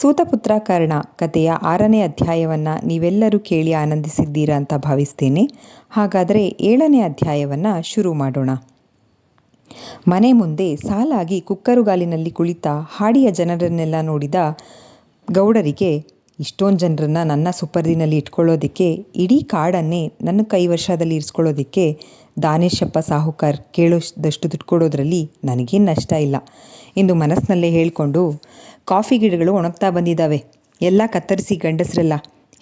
ಸೂತಪುತ್ರ ಕರ್ಣ ಕಥೆಯ ಆರನೇ ಅಧ್ಯಾಯವನ್ನು ನೀವೆಲ್ಲರೂ ಕೇಳಿ ಆನಂದಿಸಿದ್ದೀರಾ ಅಂತ ಭಾವಿಸ್ತೇನೆ. ಹಾಗಾದರೆ ಏಳನೇ ಅಧ್ಯಾಯವನ್ನು ಶುರು ಮಾಡೋಣ. ಮನೆ ಮುಂದೆ ಸಾಲಾಗಿ ಕುಕ್ಕರುಗಾಲಿನಲ್ಲಿ ಕುಳಿತ ಹಾಡಿಯ ಜನರನ್ನೆಲ್ಲ ನೋಡಿದ ಗೌಡರಿಗೆ, ಇಷ್ಟೊಂದು ಜನರನ್ನು ನನ್ನ ಸುಪರ್ದಿನಲ್ಲಿ ಇಟ್ಕೊಳ್ಳೋದಕ್ಕೆ, ಇಡೀ ಕಾಡನ್ನೇ ನನ್ನ ಕೈ ವರ್ಷದಲ್ಲಿ ಇರಿಸ್ಕೊಳ್ಳೋದಕ್ಕೆ ದಾನೇಶಪ್ಪ ಸಾಹುಕಾರ್ ಕೇಳೋದಷ್ಟು ದುಡ್ಡು ಕೊಡೋದ್ರಲ್ಲಿ ನನಗೇನು ನಷ್ಟ ಇಲ್ಲ. ಎಂದು ಮನಸ್ಸಿನಲ್ಲೇ ಹೇಳಿಕೊಂಡು ಕಾಫಿ ಗಿಡಗಳು ಒಣಗ್ತಾ ಬಂದಿದ್ದಾವೆ ಎಲ್ಲ ಕತ್ತರಿಸಿ ಗಂಡಸರೆಲ್ಲ.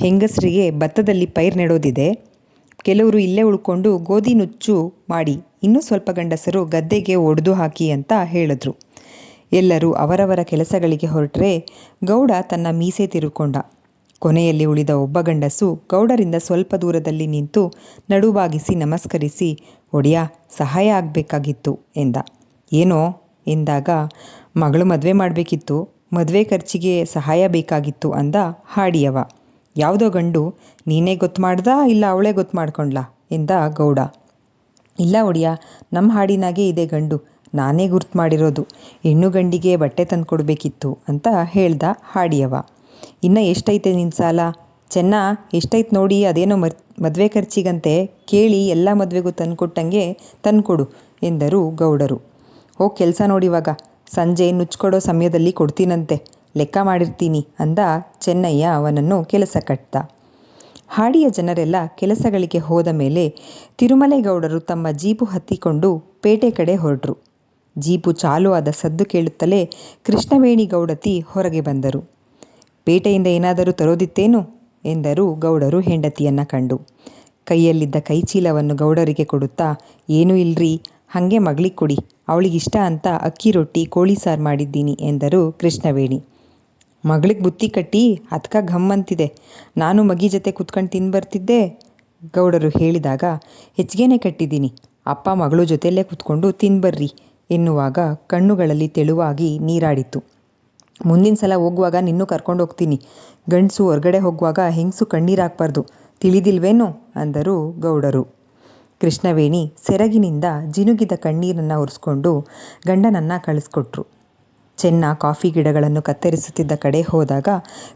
ಹೆಂಗಸರಿಗೆ ಭತ್ತದಲ್ಲಿ ಪೈರು ನೆಡೋದಿದೆ. ಕೆಲವರು ಇಲ್ಲೇ ಉಳ್ಕೊಂಡು ಗೋಧಿ ನುಚ್ಚು ಮಾಡಿ, ಇನ್ನೂ ಸ್ವಲ್ಪ ಗಂಡಸರು ಗದ್ದೆಗೆ ಒಡೆದು ಹಾಕಿ ಅಂತ ಹೇಳಿದ್ರು. ಎಲ್ಲರೂ ಅವರವರ ಕೆಲಸಗಳಿಗೆ ಹೊರಟ್ರೆ ಗೌಡ ತನ್ನ ಮೀಸೆ ತಿರುಕೊಂಡ. ಕೊನೆಯಲ್ಲಿ ಉಳಿದ ಒಬ್ಬ ಗಂಡಸು ಗೌಡರಿಂದ ಸ್ವಲ್ಪ ದೂರದಲ್ಲಿ ನಿಂತು ನಡುವಾಗಿಸಿ ನಮಸ್ಕರಿಸಿ, ಒಡೆಯ, ಸಹಾಯ ಆಗಬೇಕಾಗಿತ್ತು, ಎಂದ. ಏನೋ? ಎಂದಾಗ, ಮಗಳು ಮದುವೆ ಮಾಡಬೇಕಿತ್ತು. ಮದುವೆ ಖರ್ಚಿಗೆ ಸಹಾಯ ಬೇಕಾಗಿತ್ತು ಅಂದ ಹಾಡಿಯವ. ಯಾವುದೋ ಗಂಡು, ನೀನೇ ಗೊತ್ತು ಮಾಡ್ದಾ ಇಲ್ಲ ಅವಳೇ ಗೊತ್ತು ಮಾಡ್ಕೊಂಡ್ಲಾ? ಎಂದ ಗೌಡ. ಇಲ್ಲ ಒಡಿಯ ನಮ್ಮ ಹಾಡಿನಾಗೆ ಇದೆ ಗಂಡು, ನಾನೇ ಗುರ್ತು ಮಾಡಿರೋದು, ಹೆಣ್ಣು ಗಂಡಿಗೆ ಬಟ್ಟೆ ತಂದು ಕೊಡಬೇಕಿತ್ತು ಅಂತ ಹೇಳ್ದ ಹಾಡಿಯವ. ಇನ್ನು ಎಷ್ಟೈತೆ ನಿನ್ನ ಸಾಲ? ಚೆನ್ನ, ಎಷ್ಟೈತೆ ನೋಡಿ ಅದೇನೋ ಮದುವೆ ಖರ್ಚಿಗಂತೆ ಕೇಳಿ ಎಲ್ಲ ಮದುವೆಗೂ ತಂದುಕೊಟ್ಟಂಗೆ ತಂದುಕೊಡು ಎಂದರು ಗೌಡರು. ಹೋಗಿ ಕೆಲಸ ನೋಡಿವಾಗ ಸಂಜೆ ನುಚ್ಕೊಡೋ ಸಮಯದಲ್ಲಿ ಕೊಡ್ತೀನಂತೆ. ಲೆಕ್ಕ ಮಾಡಿರ್ತೀನಿ ಅಂದ ಚೆನ್ನಯ್ಯ ಅವನನ್ನು ಕೆಲಸ ಕಟ್ಟ ಹಾಡಿಯ ಜನರೆಲ್ಲ ಕೆಲಸಗಳಿಗೆ ಹೋದ ಮೇಲೆ ತಿರುಮಲೇಗೌಡರು ತಮ್ಮ ಜೀಪು ಹತ್ತಿಕೊಂಡು ಪೇಟೆ ಕಡೆ ಹೊರಟರು. ಜೀಪು ಚಾಲು ಆದ ಸದ್ದು ಕೇಳುತ್ತಲೇ ಕೃಷ್ಣವೇಣಿ ಗೌಡತಿ ಹೊರಗೆ ಬಂದರು. ಪೇಟೆಯಿಂದ ಏನಾದರೂ ತರೋದಿತ್ತೇನು? ಎಂದರು ಗೌಡರು ಹೆಂಡತಿಯನ್ನು ಕಂಡು. ಕೈಯಲ್ಲಿದ್ದ ಕೈಚೀಲವನ್ನು ಗೌಡರಿಗೆ ಕೊಡುತ್ತಾ, ಏನೂ ಇಲ್ರಿ, ಹಾಗೆ ಮಗಳಿಗೆ ಕೊಡಿ. ಅವಳಿಗಿಷ್ಟ ಅಂತ ಅಕ್ಕಿ ರೊಟ್ಟಿ ಕೋಳಿ ಸಾರು ಮಾಡಿದ್ದೀನಿ ಎಂದರು ಕೃಷ್ಣವೇಣಿ. ಮಗಳಿಗೆ ಬುತ್ತಿ ಕಟ್ಟಿ ಅದಕ್ಕ ಘಮ್ ಅಂತಿದೆ. ನಾನು ಮಗಿ ಜೊತೆ ಕುತ್ಕೊಂಡು ತಿಂದು ಬರ್ತಿದ್ದೆ? ಗೌಡರು ಹೇಳಿದಾಗ, ಹೆಚ್ಚಿಗೆನೇ ಕಟ್ಟಿದ್ದೀನಿ. ಅಪ್ಪ ಮಗಳು ಜೊತೆಯಲ್ಲೇ ಕುತ್ಕೊಂಡು ತಿನ್ಬರ್ರಿ ಎನ್ನುವಾಗ ಕಣ್ಣುಗಳಲ್ಲಿ ತೆಳುವಾಗಿ ನೀರಾಡಿತು ಮುಂದಿನ ಸಲ ಹೋಗುವಾಗ ನಿನ್ನೂ ಕರ್ಕೊಂಡು ಹೋಗ್ತೀನಿ. ಗಂಡಸು ಹೊರಗಡೆ ಹೋಗುವಾಗ ಹೆಂಗಸು ಕಣ್ಣೀರು ಹಾಕ್ಬಾರ್ದು. ತಿಳಿದಿಲ್ವೇನು? ಅಂದರು ಗೌಡರು. ಕೃಷ್ಣವೇಣಿ ಸೆರಗಿನಿಂದ ಜಿನುಗಿದ ಕಣ್ಣೀರನ್ನು ಉರಿಸ್ಕೊಂಡು ಗಂಡನನ್ನು ಕಳಿಸ್ಕೊಟ್ರು. ಚೆನ್ನ ಕಾಫಿ ಗಿಡಗಳನ್ನು ಕತ್ತರಿಸುತ್ತಿದ್ದ ಕಡೆ ಹೋದಾಗ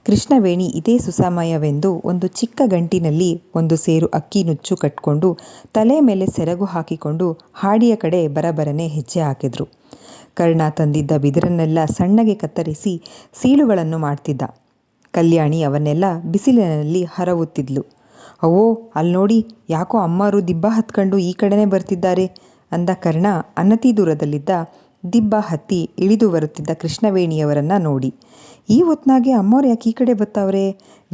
ಕೃಷ್ಣವೇಣಿ ಇದೇ ಸುಸಮಯವೆಂದು ಒಂದು ಚಿಕ್ಕ ಗಂಟಿನಲ್ಲಿ ಒಂದು ಸೇರು ಅಕ್ಕಿ ನುಚ್ಚು ಕಟ್ಕೊಂಡು ತಲೆ ಮೇಲೆ ಸೆರಗು ಹಾಕಿಕೊಂಡು ಹಾಡಿಯ ಕಡೆ ಬರಬರನೆ ಹೆಜ್ಜೆ ಹಾಕಿದ್ರು. ಕರ್ಣ ತಂದಿದ್ದ ಬಿದಿರನ್ನೆಲ್ಲ ಸಣ್ಣಗೆ ಕತ್ತರಿಸಿ ಸೀಳುಗಳನ್ನು ಮಾಡ್ತಿದ್ದ. ಕಲ್ಯಾಣಿ ಅವನ್ನೆಲ್ಲ ಬಿಸಿಲಿನಲ್ಲಿ ಹರವುತ್ತಿದ್ಲು. ಅವೋ ಅಲ್ಲಿ ನೋಡಿ ಯಾಕೋ ಅಮ್ಮಾರು ದಿಬ್ಬ ಹತ್ಕೊಂಡು ಈ ಕಡೆನೇ ಬರ್ತಿದ್ದಾರೆ ಅಂದ ಕರ್ಣ ಅನತಿ ದೂರದಲ್ಲಿದ್ದ ದಿಬ್ಬ ಹತ್ತಿ ಇಳಿದು ಬರುತ್ತಿದ್ದ ಕೃಷ್ಣವೇಣಿಯವರನ್ನ ನೋಡಿ. ಈ ಹೊತ್ನಾಗೆ ಅಮ್ಮವ್ರು ಯಾಕೆ ಈ ಕಡೆ ಬರ್ತಾವ್ರೆ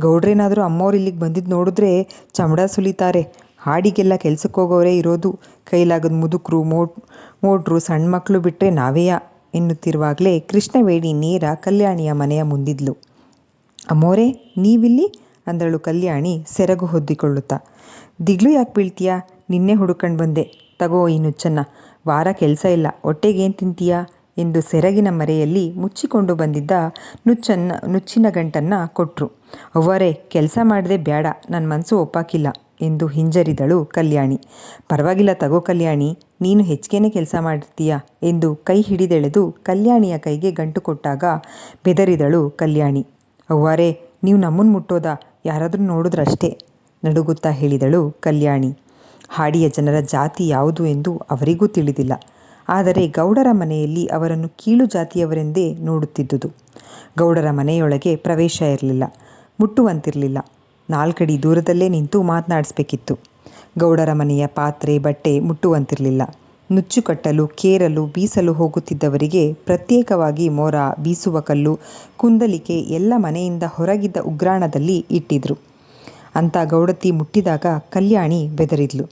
ಗೌಡ್ರೇನಾದರೂ ಅಮ್ಮವ್ರು ಇಲ್ಲಿಗೆ ಬಂದಿದ್ದು ನೋಡಿದ್ರೆ ಚಮಡ ಸುಲಿತಾರೆ. ಹಾಡಿಗೆಲ್ಲ ಕೆಲ್ಸಕ್ಕೆ ಹೋಗೋರೇ ಇರೋದು. ಕೈಲಾಗದ ಮುದುಕರು, ಮೋಟ್, ಮೋಟ್ರು ಸಣ್ಣ ಮಕ್ಕಳು ಬಿಟ್ಟರೆ ನಾವೇಯ? ಎನ್ನುತ್ತಿರುವಾಗಲೇ ಕೃಷ್ಣವೇಣಿ ನೇರ ಕಲ್ಯಾಣಿಯ ಮನೆಯ ಮುಂದಿದ್ಲು. ಅಮ್ಮೋರೆ, ನೀವಿಲ್ಲಿ? ಅಂದಳು ಕಲ್ಯಾಣಿ ಸೆರಗು ಹೊದ್ದಿಕೊಳ್ಳುತ್ತಾ. ದಿಗ್ಲು ಯಾಕೆ ಬೀಳ್ತೀಯಾ? ನಿನ್ನೆ ಹುಡುಕಂಡು ಬಂದೆ. ತಗೋ ಈ ನುಚ್ಚನ್ನ. ವಾರ ಕೆಲಸ ಇಲ್ಲ. ಹೊಟ್ಟೆಗೇನು ತಿಂತೀಯಾ? ಎಂದು ಸೆರಗಿನ ಮರೆಯಲ್ಲಿ ಮುಚ್ಚಿಕೊಂಡು ಬಂದಿದ್ದ ನುಚ್ಚನ್ನ, ನುಚ್ಚಿನ ಗಂಟನ್ನು ಕೊಟ್ಟರು ಅವ್ವರೇ, ಕೆಲಸ ಮಾಡದೆ ಬೇಡ ನನ್ನ ಮನಸ್ಸು ಒಪ್ಪಾಕಿಲ್ಲ ಎಂದು ಹಿಂಜರಿದಳು ಕಲ್ಯಾಣಿ. ಪರವಾಗಿಲ್ಲ ತಗೋ ಕಲ್ಯಾಣಿ. ನೀನು ಹೆಚ್ಚಿಗೆನೇ ಕೆಲಸ ಮಾಡ್ತೀಯಾ? ಎಂದು ಕೈ ಹಿಡಿದೆಳೆದು ಕಲ್ಯಾಣಿಯ ಕೈಗೆ ಗಂಟು ಕೊಟ್ಟಾಗ ಬೆದರಿದಳು ಕಲ್ಯಾಣಿ. ಅವ್ವಾರೇ, ನೀವು ನಮ್ಮನ್ನು ಮುಟ್ಟೋದಾ? ಯಾರಾದರೂ ನೋಡಿದ್ರಷ್ಟೇ, ನಡುಗುತ್ತಾ ಹೇಳಿದಳು ಕಲ್ಯಾಣಿ. ಹಾಡಿಯ ಜನರ ಜಾತಿ ಯಾವುದು ಎಂದು ಅವರಿಗೂ ತಿಳಿದಿಲ್ಲ. ಆದರೆ ಗೌಡರ ಮನೆಯಲ್ಲಿ ಅವರನ್ನು ಕೀಳು ಜಾತಿಯವರೆಂದೇ ನೋಡುತ್ತಿದ್ದುದು. ಗೌಡರ ಮನೆಯೊಳಗೆ ಪ್ರವೇಶ ಇರಲಿಲ್ಲ, ಮುಟ್ಟುವಂತಿರಲಿಲ್ಲ. ನಾಲ್ಕಡಿ ದೂರದಲ್ಲೇ ನಿಂತು ಮಾತನಾಡಿಸ್ಬೇಕಿತ್ತು. ಗೌಡರ ಮನೆಯ ಪಾತ್ರೆ, ಬಟ್ಟೆ ಮುಟ್ಟುವಂತಿರಲಿಲ್ಲ. ನುಚ್ಚು ಕಟ್ಟಲು ಕೇರಲು, ಬೀಸಲು ಹೋಗುತ್ತಿದ್ದವರಿಗೆ ಪ್ರತ್ಯೇಕವಾಗಿ ಮೊರ, ಬೀಸುವ ಕಲ್ಲು, ಕುಂದಲಿಕೆ ಎಲ್ಲ ಮನೆಯಿಂದ ಹೊರಗಿದ್ದ ಉಗ್ರಾಣದಲ್ಲಿ ಇಟ್ಟಿದ್ರು. ಅಂತ ಗೌಡತಿ ಮುಟ್ಟಿದಾಗ ಕಲ್ಯಾಣಿ ಬೆದರಿದ್ಲು.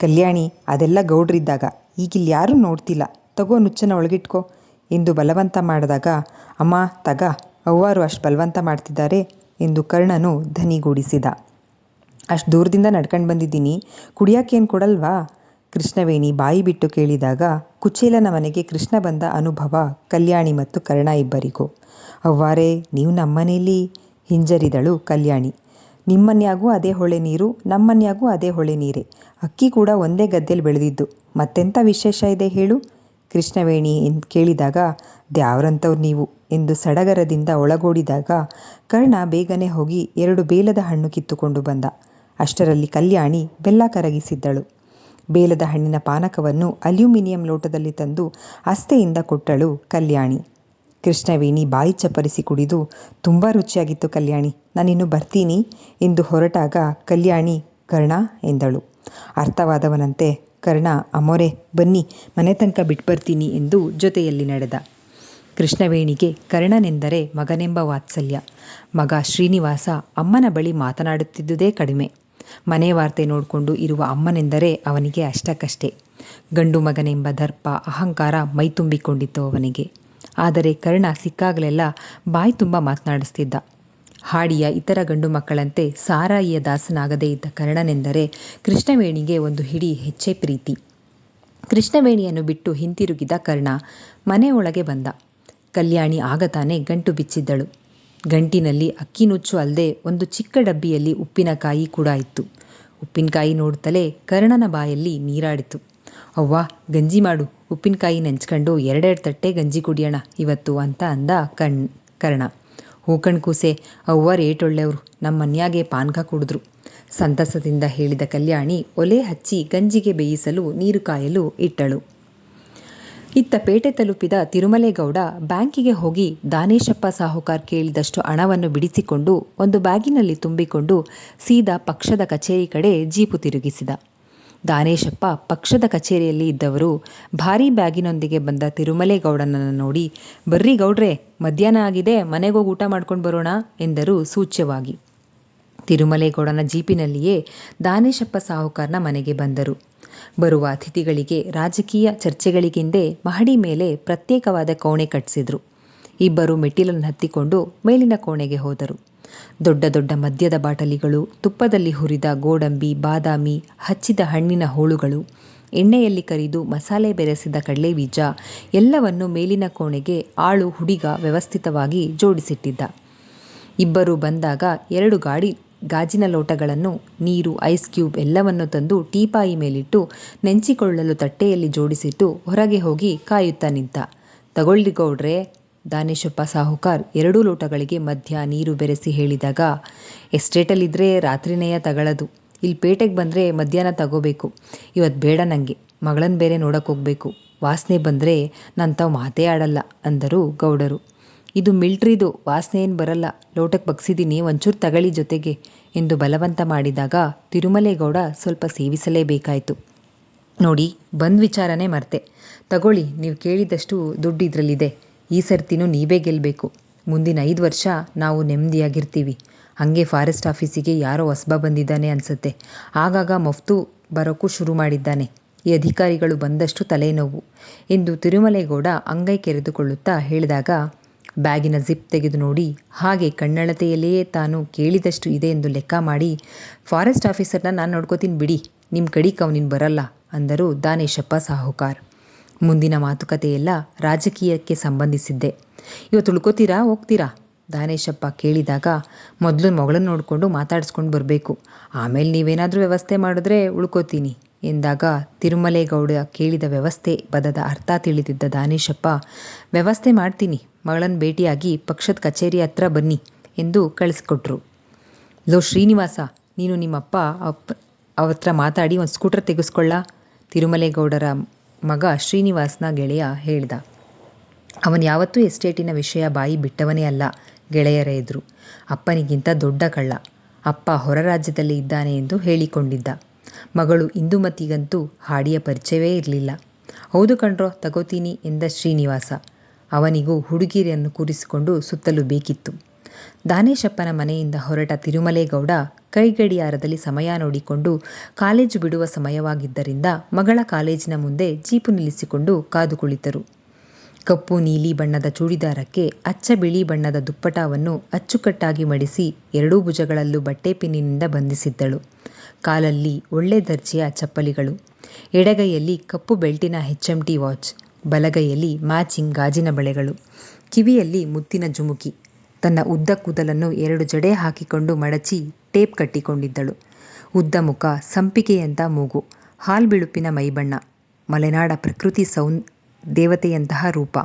ಕಲ್ಯಾಣಿ, ಅದೆಲ್ಲ ಗೌಡ್ರಿದ್ದಾಗ ಈಗಿಲ್ಲಿ ಯಾರೂ ನೋಡ್ತಿಲ್ಲ. ತಗೋ ನುಚ್ಚನ ಒಳಗಿಟ್ಕೋ ಎಂದು ಬಲವಂತ ಮಾಡಿದಾಗ, ಅಮ್ಮ, ತಗ, ಅವ್ವಾರು ಅಷ್ಟು ಬಲವಂತ ಮಾಡ್ತಿದ್ದಾರೆ ಎಂದು ಕರ್ಣನು ಧನಿಗೂಡಿಸಿದ. ಅಷ್ಟು ದೂರದಿಂದ ನಡ್ಕೊಂಡು ಬಂದಿದ್ದೀನಿ. ಕುಡಿಯೋಕ್ಕೇನು ಕೊಡಲ್ವಾ? ಕೃಷ್ಣವೇಣಿ ಬಾಯಿ ಬಿಟ್ಟು ಕೇಳಿದಾಗ, ಕುಚೇಲನ ಮನೆಗೆ ಕೃಷ್ಣ ಬಂದ ಅನುಭವ ಕಲ್ಯಾಣಿ ಮತ್ತು ಕರ್ಣ ಇಬ್ಬರಿಗೂ. ಅವ್ವಾರೇ, ನೀವು ನಮ್ಮನೇಲಿ ಹಿಂಜರಿದಳು ಕಲ್ಯಾಣಿ. ನಿಮ್ಮನ್ಯಾಗೂ ಅದೇ ಹೊಳೆ ನೀರು, ನಮ್ಮನ್ಯಾಗೂ ಅದೇ ಹೊಳೆ ನೀರೇ. ಅಕ್ಕಿ ಕೂಡ ಒಂದೇ ಗದ್ದೆಲಿ ಬೆಳೆದಿದ್ದು. ಮತ್ತೆಂಥ ವಿಶೇಷ ಇದೆ ಹೇಳು ಕೃಷ್ಣವೇಣಿ ಕೇಳಿದಾಗ ದ್ಯಾವ್ರಂಥವ್ರು ನೀವು ಎಂದು ಸಡಗರದಿಂದ ಒಳಗೋಡಿದಾಗ, ಕರ್ಣ ಬೇಗನೆ ಹೋಗಿ ಎರಡು ಬೇಲದ ಹಣ್ಣು ಕಿತ್ತುಕೊಂಡು ಬಂದ. ಅಷ್ಟರಲ್ಲಿ ಕಲ್ಯಾಣಿ ಬೆಲ್ಲ ಕರಗಿಸಿದ್ದಳು. ಬೇಲದ ಹಣ್ಣಿನ ಪಾನಕವನ್ನು ಅಲ್ಯೂಮಿನಿಯಂ ಲೋಟದಲ್ಲಿ ತಂದು ಅಸ್ತೆಯಿಂದ ಕೊಟ್ಟಳು ಕಲ್ಯಾಣಿ. ಕೃಷ್ಣವೇಣಿ ಬಾಯಿ ಚಪ್ಪರಿಸಿ ಕುಡಿದು, ತುಂಬ ರುಚಿಯಾಗಿತ್ತು ಕಲ್ಯಾಣಿ, ನಾನಿನ್ನು ಬರ್ತೀನಿ ಎಂದು ಹೊರಟಾಗ ಕಲ್ಯಾಣಿ, ಕರ್ಣ ಎಂದಳು. ಅರ್ಥವಾದವನಂತೆ, ಕರ್ಣ, ಅಮೋರೆ, ಬನ್ನಿ, ಮನೆ ತನಕ ಬಿಟ್ಟು ಬರ್ತೀನಿ ಎಂದು ಜೊತೆಯಲ್ಲಿ ನಡೆದ. ಕೃಷ್ಣವೇಣಿಗೆ, ಕರ್ಣನೆಂದರೆ ಮಗನೆಂಬ ವಾತ್ಸಲ್ಯ. ಮಗ ಶ್ರೀನಿವಾಸ ಅಮ್ಮನ ಬಳಿ ಮಾತನಾಡುತ್ತಿದ್ದುದೇ ಕಡಿಮೆ. ಮನೆ ವಾರ್ತೆ ನೋಡಿಕೊಂಡು ಇರುವ ಅಮ್ಮನೆಂದರೆ ಅವನಿಗೆ ಅಷ್ಟಕ್ಕಷ್ಟೇ. ಗಂಡು ಮಗನೆಂಬ ದರ್ಪ, ಅಹಂಕಾರ ಮೈತುಂಬಿಕೊಂಡಿತ್ತು ಅವನಿಗೆ. ಆದರೆ ಕರ್ಣ ಸಿಕ್ಕಾಗಲೆಲ್ಲ ಬಾಯಿ ತುಂಬ ಮಾತನಾಡಿಸ್ತಿದ್ದ. ಹಾಡಿಯ ಇತರ ಗಂಡು ಮಕ್ಕಳಂತೆ ಸಾರಾಯಿಯ ದಾಸನಾಗದೇ ಇದ್ದ ಕರ್ಣನೆಂದರೆ ಕೃಷ್ಣವೇಣಿಗೆ ಒಂದು ಹಿಡಿ ಹೆಚ್ಚೇ ಪ್ರೀತಿ. ಕೃಷ್ಣವೇಣಿಯನ್ನು ಬಿಟ್ಟು ಹಿಂತಿರುಗಿದ ಕರ್ಣ ಮನೆಯೊಳಗೆ ಬಂದ. ಕಲ್ಯಾಣಿ ಆಗತಾನೆ ಗಂಟು ಬಿಚ್ಚಿದ್ದಳು. ಗಂಟಿನಲ್ಲಿ ಅಕ್ಕಿ ನುಚ್ಚು ಅಲ್ಲದೆ ಒಂದು ಚಿಕ್ಕ ಡಬ್ಬಿಯಲ್ಲಿ ಉಪ್ಪಿನಕಾಯಿ ಕೂಡ ಇತ್ತು. ಉಪ್ಪಿನಕಾಯಿ ನೋಡ್ತಲೇ ಕರ್ಣನ ಬಾಯಲ್ಲಿ ನೀರಾಡಿತು. ಅವ್ವ, ಗಂಜಿ ಮಾಡು. ಉಪ್ಪಿನಕಾಯಿ ನೆಂಚ್ಕೊಂಡು ಎರಡೆರಡು ತಟ್ಟೆ ಗಂಜಿ ಕುಡಿಯೋಣ ಇವತ್ತು ಅಂತ ಅಂದ ಕಣ್, ಕರ್ಣ. ಹೂಕಣ್ ಕೂಸೆ, ಅವ್ವ ರೇಟೊಳ್ಳೆಯವರು ನಮ್ಮ ಮನ್ಯಾಗೆ ಪಾನ್ಕ ಕುಡಿದ್ರು. ಸಂತಸದಿಂದ ಹೇಳಿದ ಕಲ್ಯಾಣಿ ಒಲೆ ಹಚ್ಚಿ ಗಂಜಿಗೆ ಬೇಯಿಸಲು ನೀರು ಕಾಯಲು ಇಟ್ಟಳು. ಇತ್ತ ಪೇಟೆ ತಲುಪಿದ ತಿರುಮಲೇಗೌಡ ಬ್ಯಾಂಕಿಗೆ ಹೋಗಿ ದಾನೇಶಪ್ಪ ಸಾಹುಕಾರ್ ಕೇಳಿದಷ್ಟು ಹಣವನ್ನು ಬಿಡಿಸಿಕೊಂಡು ಒಂದು ಬ್ಯಾಗಿನಲ್ಲಿ ತುಂಬಿಕೊಂಡು ಸೀದಾ ಪಕ್ಷದ ಕಚೇರಿ ಕಡೆ ಜೀಪು ತಿರುಗಿಸಿದ. ದಾನೇಶಪ್ಪ ಪಕ್ಷದ ಕಚೇರಿಯಲ್ಲಿ ಇದ್ದವರು ಭಾರೀ ಬ್ಯಾಗಿನೊಂದಿಗೆ ಬಂದ ತಿರುಮಲೇಗೌಡನನ್ನು ನೋಡಿ, ಬರ್ರಿ ಗೌಡ್ರೆ, ಮಧ್ಯಾಹ್ನ ಆಗಿದೆ ಮನೆಗೋಗಿ ಊಟ ಮಾಡ್ಕೊಂಡು ಬರೋಣ ಎಂದರು ಸೂಚ್ಯವಾಗಿ. ತಿರುಮಲೇಗೌಡನ ಜೀಪಿನಲ್ಲಿಯೇ ದಾನೇಶಪ್ಪ ಸಾಹುಕಾರ್ನ ಮನೆಗೆ ಬಂದರು. ಬರುವ ಅತಿಥಿಗಳಿಗೆ ರಾಜಕೀಯ ಚರ್ಚೆಗಳಿಗೆಂದೇ ಮಹಡಿ ಮೇಲೆ ಪ್ರತ್ಯೇಕವಾದ ಕೋಣೆ ಕಟ್ಟಿಸಿದ್ರು. ಇಬ್ಬರು ಮೆಟ್ಟಿಲನ್ನು ಹತ್ತಿಕೊಂಡು ಮೇಲಿನ ಕೋಣೆಗೆ ಹೋದರು. ದೊಡ್ಡ ದೊಡ್ಡ ಮದ್ಯದ ಬಾಟಲಿಗಳು, ತುಪ್ಪದಲ್ಲಿ ಹುರಿದ ಗೋಡಂಬಿ, ಬಾದಾಮಿ, ಹಚ್ಚಿದ ಹಣ್ಣಿನ ಹೋಳುಗಳು, ಎಣ್ಣೆಯಲ್ಲಿ ಕರಿದು ಮಸಾಲೆ ಬೆರೆಸಿದ ಕಡಲೆಬೀಜ, ಎಲ್ಲವನ್ನು ಮೇಲಿನ ಕೋಣೆಗೆ ಆಳು ಹುಡಿಗ ವ್ಯವಸ್ಥಿತವಾಗಿ ಜೋಡಿಸಿಟ್ಟಿದ್ದ. ಇಬ್ಬರು ಬಂದಾಗ ಎರಡು ಗಾಡಿ ಗಾಜಿನ ಲೋಟಗಳನ್ನು, ನೀರು, ಐಸ್ ಕ್ಯೂಬ್ ಎಲ್ಲವನ್ನು ತಂದು ಟೀಪಾಯಿ ಮೇಲಿಟ್ಟು ನೆಂಚಿಕೊಳ್ಳಲು ತಟ್ಟೆಯಲ್ಲಿ ಜೋಡಿಸಿಟ್ಟು ಹೊರಗೆ ಹೋಗಿ ಕಾಯುತ್ತಾ ನಿಂತ. ತಗೊಳ್ಳಿ ಗೌಡ್ರೆ, ದಾನೇಶಪ್ಪ ಸಾಹುಕಾರ್ ಎರಡೂ ಲೋಟಗಳಿಗೆ ಮಧ್ಯ ನೀರು ಬೆರೆಸಿ ಹೇಳಿದಾಗ ಎಸ್ಟೇಟಲ್ಲಿದ್ದರೆ ರಾತ್ರಿನೆಯ ತಗಳದು, ಇಲ್ಲಿ ಪೇಟೆಗೆ ಬಂದರೆ ಮಧ್ಯಾಹ್ನ ತಗೋಬೇಕು ಇವತ್ತು ಬೇಡ ನನಗೆ ಮಗಳನ್ನ ಬೇರೆ ನೋಡೋಕ್ಕೋಗ್ಬೇಕು ವಾಸನೆ ಬಂದರೆ ನಾನು ತಾವು ಮಾತೇ ಆಡಲ್ಲ, ಅಂದರು ಗೌಡರು. ಇದು ಮಿಲ್ಟ್ರಿದು ವಾಸನೆ ಏನು ಬರಲ್ಲ ಲೋಟಕ್ಕೆ ಬಗ್ಸಿದ್ದೀನಿ ಒಂಚೂರು ತಗಳಿ ಜೊತೆಗೆ ಎಂದು ಬಲವಂತ ಮಾಡಿದಾಗ ತಿರುಮಲೇಗೌಡ ಸ್ವಲ್ಪ ಸೇವಿಸಲೇಬೇಕಾಯಿತು. ನೋಡಿ, ಬಂದ್ ವಿಚಾರನೇ ಮರ್ತೆ. ತಗೊಳ್ಳಿ, ನೀವು ಕೇಳಿದಷ್ಟು ದುಡ್ಡು ಇದರಲ್ಲಿದೆ ಈ ಸರ್ತಿನೂ ನೀವೇ ಗೆಲ್ಲಬೇಕು ಮುಂದಿನ ಐದು ವರ್ಷ ನಾವು ನೆಮ್ಮದಿಯಾಗಿರ್ತೀವಿ ಹಾಗೆ ಫಾರೆಸ್ಟ್ ಆಫೀಸಿಗೆ ಯಾರೋ ಹೊಸಬ ಬಂದಿದ್ದಾನೆ ಅನಿಸುತ್ತೆ. ಆಗಾಗ ಮಫ್ತು ಬರೋಕ್ಕೂ ಶುರು ಮಾಡಿದ್ದಾನೆ. ಈ ಅಧಿಕಾರಿಗಳು ಬಂದಷ್ಟು ತಲೆನೋವು. ಎಂದು ತಿರುಮಲೇಗೌಡ ಅಂಗೈ ಕೆರೆದುಕೊಳ್ಳುತ್ತಾ ಹೇಳಿದಾಗ ಬ್ಯಾಗಿನ ಜಿಪ್ ತೆಗೆದು ನೋಡಿ, ಹಾಗೆ ಕಣ್ಣಳತೆಯಲ್ಲಿಯೇ ತಾನು ಕೇಳಿದಷ್ಟು ಇದೆ ಎಂದು ಲೆಕ್ಕ ಮಾಡಿ, ಫಾರೆಸ್ಟ್ ಆಫೀಸರ್ನ ನಾನು ನೋಡ್ಕೋತೀನಿ ಬಿಡಿ ನಿಮ್ಮ ಕಡಿಗೆ ಅವನಿನ್ ಬರಲ್ಲ, ಅಂದರು ದಾನೇಶಪ್ಪ ಸಾಹುಕಾರ್. ಮುಂದಿನ ಮಾತುಕತೆಯೆಲ್ಲ ರಾಜಕೀಯಕ್ಕೆ ಸಂಬಂಧಿಸಿದ್ದೆ. ಇವತ್ತು ಉಳ್ಕೋತೀರಾ ಹೋಗ್ತೀರಾ? ದಾನೇಶಪ್ಪ ಕೇಳಿದಾಗ, ಮೊದಲು ಮಗಳನ್ನ ನೋಡಿಕೊಂಡು ಮಾತಾಡಿಸ್ಕೊಂಡು ಬರಬೇಕು, ಆಮೇಲೆ ನೀವೇನಾದರೂ ವ್ಯವಸ್ಥೆ ಮಾಡಿದ್ರೆ ಉಳ್ಕೋತೀನಿ ಎಂದಾಗ ತಿರುಮಲೇಗೌಡ ಕೇಳಿದ ವ್ಯವಸ್ಥೆ ಪದದ ಅರ್ಥ ತಿಳಿದಿದ್ದ ದಾನೇಶಪ್ಪ, ವ್ಯವಸ್ಥೆ ಮಾಡ್ತೀನಿ ಮಗಳನ್ನ ಭೇಟಿಯಾಗಿ ಪಕ್ಷದ ಕಚೇರಿ ಹತ್ರ ಬನ್ನಿ ಎಂದು ಕಳಿಸ್ಕೊಟ್ರು. ಲೋ ಶ್ರೀನಿವಾಸ, ನೀನು ನಿಮ್ಮಪ್ಪ ಅಪ್ಪ ಅವ್ರ ಮಾತಾಡಿ ಒಂದು ಸ್ಕೂಟರ್ ತೆಗೆಸ್ಕೊಳ್ಳ, ತಿರುಮಲೇಗೌಡರ ಮಗ ಶ್ರೀನಿವಾಸ್ನ ಗೆಳೆಯ ಹೇಳ್ದ. ಅವನು ಯಾವತ್ತೂ ಎಸ್ಟೇಟಿನ ವಿಷಯ ಬಾಯಿ ಬಿಟ್ಟವನೇ ಅಲ್ಲ, ಗೆಳೆಯರ ಎದುರು ಅಪ್ಪನಿಗಿಂತ ದೊಡ್ಡ ಕಳ್ಳ. ಅಪ್ಪ ಹೊರ ರಾಜ್ಯದಲ್ಲಿ ಇದ್ದಾನೆ ಎಂದು ಹೇಳಿಕೊಂಡಿದ್ದ. ಮಗಳು ಇಂದುಮತಿಗಂತೂ ಹಾಡಿಯ ಪರಿಚಯವೇ ಇರಲಿಲ್ಲ. ಹೌದು ಕಣ್ರೋ, ತಗೋತೀನಿ ಎಂದ ಶ್ರೀನಿವಾಸ. ಅವನಿಗೂ ಹುಡುಗಿಯರನ್ನು ಕೂರಿಸಿಕೊಂಡು ಸುತ್ತಲೂ ಬೇಕಿತ್ತು. ದಾನೇಶಪ್ಪನ ಮನೆಯಿಂದ ಹೊರಟ ತಿರುಮಲೇಗೌಡ ಕೈಗಡಿಯಾರದಲ್ಲಿ ಸಮಯ ನೋಡಿಕೊಂಡು ಕಾಲೇಜು ಬಿಡುವ ಸಮಯವಾಗಿದ್ದರಿಂದ ಮಗಳ ಕಾಲೇಜಿನ ಮುಂದೆ ಜೀಪು ನಿಲ್ಲಿಸಿಕೊಂಡು ಕಾದು ಕುಳಿತರು. ಕಪ್ಪು ನೀಲಿ ಬಣ್ಣದ ಚೂಡಿದಾರಕ್ಕೆ ಅಚ್ಚ ಬಿಳಿ ಬಣ್ಣದ ದುಪ್ಪಟವನ್ನು ಅಚ್ಚುಕಟ್ಟಾಗಿ ಮಡಿಸಿ ಎರಡೂ ಭುಜಗಳಲ್ಲೂ ಬಟ್ಟೆ ಪಿನ್ನಿನಿಂದ ಬಂಧಿಸಿದ್ದಳು. ಕಾಲಲ್ಲಿ ಒಳ್ಳೆ ದರ್ಜೆಯ ಚಪ್ಪಲಿಗಳು. ಎಡಗೈಯಲ್ಲಿ ಕಪ್ಪು ಬೆಲ್ಟಿನ ಹೆಚ್ಎಂಟಿ ವಾಚ್, ಬಲಗೈಯಲ್ಲಿ ಮ್ಯಾಚಿಂಗ್ ಗಾಜಿನ ಬಳೆಗಳು, ಕಿವಿಯಲ್ಲಿ ಮುತ್ತಿನ ಜುಮುಕಿ. ತನ್ನ ಉದ್ದ ಕೂದಲನ್ನು ಎರಡು ಜಡೆ ಹಾಕಿಕೊಂಡು ಮಡಚಿ ಟೇಪ್ ಕಟ್ಟಿಕೊಂಡಿದ್ದಳು. ಉದ್ದ ಮುಖ ಸಂಪಿಗೆಯಂಥ ಮೂಗು ಹಾಲ್ಬಿಳುಪಿನ ಮೈಬಣ್ಣ, ಮಲೆನಾಡ ಪ್ರಕೃತಿ ದೇವತೆಯಂತಹ ರೂಪ.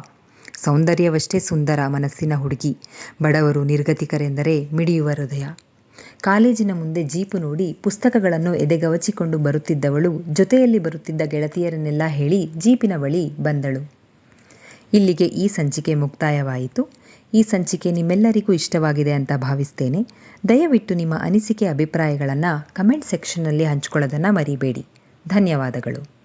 ಸೌಂದರ್ಯವಷ್ಟೇ ಸುಂದರ ಮನಸ್ಸಿನ ಹುಡುಗಿ. ಬಡವರು ನಿರ್ಗತಿಕರೆಂದರೆ ಮಿಡಿಯುವ ಹೃದಯ. ಕಾಲೇಜಿನ ಮುಂದೆ ಜೀಪು ನೋಡಿ ಪುಸ್ತಕಗಳನ್ನು ಎದೆಗವಚಿಕೊಂಡು ಬರುತ್ತಿದ್ದವಳು ಜೊತೆಯಲ್ಲಿ ಬರುತ್ತಿದ್ದ ಗೆಳತಿಯರನ್ನೆಲ್ಲ ಹೇಳಿ ಜೀಪಿನ ಬಳಿ ಬಂದಳು. ಇಲ್ಲಿಗೆ ಈ ಸಂಚಿಕೆ ಮುಕ್ತಾಯವಾಯಿತು. ಈ ಸಂಚಿಕೆ ನಿಮ್ಮೆಲ್ಲರಿಗೂ ಇಷ್ಟವಾಗಿದೆ ಅಂತ ಭಾವಿಸ್ತೇನೆ. ದಯವಿಟ್ಟು ನಿಮ್ಮ ಅನಿಸಿಕೆ ಅಭಿಪ್ರಾಯಗಳನ್ನು ಕಮೆಂಟ್ ಸೆಕ್ಷನ್ನಲ್ಲಿ ಹಂಚಿಕೊಳ್ಳೋದನ್ನು ಮರಿಬೇಡಿ. ಧನ್ಯವಾದಗಳು.